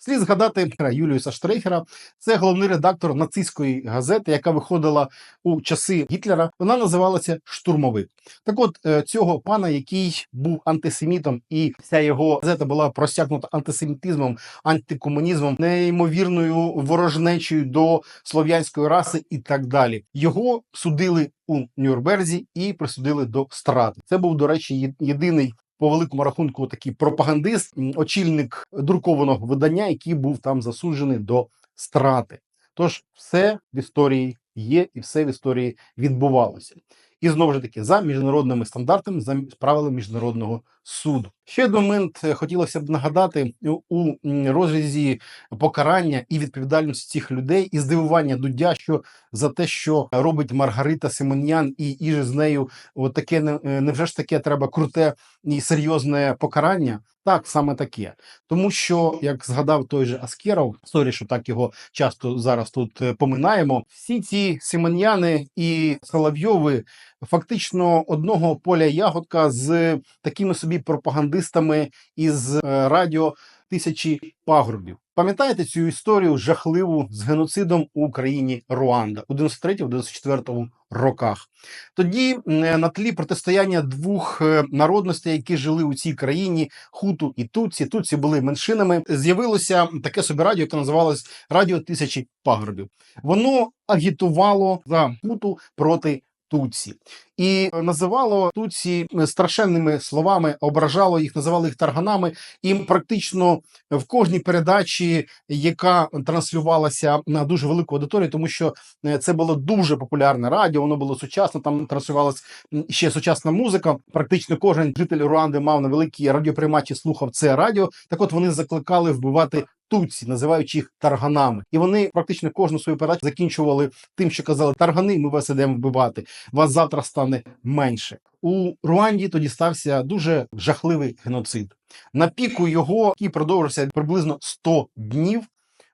Слід згадати Юліуса Штрейхера. Це головний редактор нацистської газети, яка виходила у часи Гітлера. Вона називалася Штурмовик. Так, от е, цього пана, який був антисемітом, і вся його газета була просякнута антисемітизмом, антикомунізмом, неймовірною ворожнечею до слов'янської раси і так далі. Його судили у Нюрнберзі і присудили до страти. Це був, до речі, єдиний по великому рахунку такий пропагандист, очільник друкованого видання, який був там засуджений до страти. Тож все в історії є, і все в історії відбувалося. І знову ж таки за міжнародними стандартами, за правилами міжнародного суду. Ще один момент е, хотілося б нагадати у- розрізі покарання і відповідальності цих людей, і здивування Дудя, що за те, що робить Маргарита Симоньян і іже з нею, от не- е, невже ж таке треба круте і серйозне покарання? Так, саме таке. Тому що, як згадав той же Аскеров, сорі, що так його часто зараз тут е, поминаємо, всі ці Симоньяни і Соловйови фактично одного поля ягодка з такими собі пропагандистами із е, радіо тисячі пагорбів. Пам'ятаєте цю історію жахливу з геноцидом у Україні Руанда у 93-94 роках? Тоді е, на тлі протистояння двох е, народностей, які жили у цій країні, хуту і туці. Туці були меншинами. З'явилося таке собі радіо, яке називалось Радіо Тисячі Пагорбів. Воно агітувало за хуту проти. Туці і е, називало туці е, страшенними словами, ображало їх, називало їх тарганами. І практично в кожній передачі, яка транслювалася на дуже велику аудиторію, тому що е, це було дуже популярне радіо, воно було сучасне. Там транслювалася ще сучасна музика. Практично кожен житель Руанди мав на великій радіоприймачі, слухав це радіо. Так, от вони закликали вбивати. Туці, називаючи їх тарганами, і вони практично кожну свою передачу закінчували тим, що казали: таргани, ми вас ідемо вбивати. Вас завтра стане менше. У Руанді тоді стався дуже жахливий геноцид. На піку його, який продовжився приблизно 100 днів,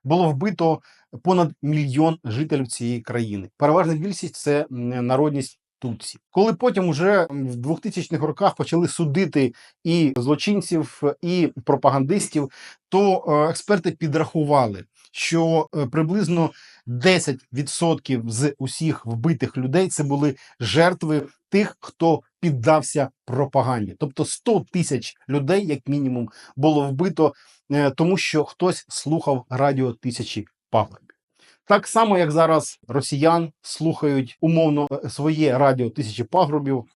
було вбито понад мільйон жителів цієї країни. Переважна більшість це народність. Туці, коли потім уже в 2000-х роках почали судити і злочинців, і пропагандистів, то е, експерти підрахували, що е, приблизно 10% з усіх вбитих людей це були жертви тих, хто піддався пропаганді. Тобто 100 тисяч людей, як мінімум, було вбито, е, тому що хтось слухав радіо тисячі пагорбів. Так само, як зараз росіян слухають умовно е, своє радіо тисячі пагорбів,